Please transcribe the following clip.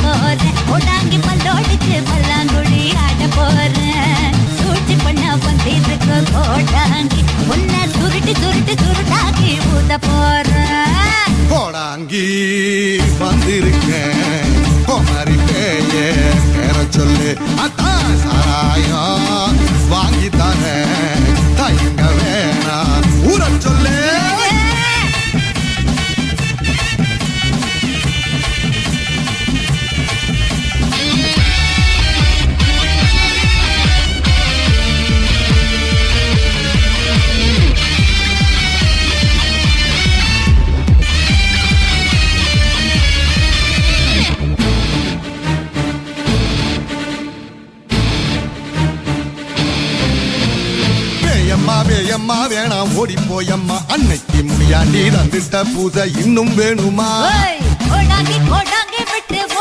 போறேன் ஓடாங்கி பல்லோடிச்சு பல்லாங்குழி ஆட போறேன் சூழ்ச்சி பண்ண வந்திருக்க கோடாங்கி உன்னை சுருட்டி சுருட்டி சுருட்டாக்கி ஊத போறேன் கோடாங்கி வந்திருக்கேன். குமரி பேய சொல்லு. அதான் வேயம்மா வேயம்மா வேணாம் ஓடி போயம்மா அன்னைக்கு முடியாண்டி தந்துட்ட பூசை இன்னும் வேணுமா?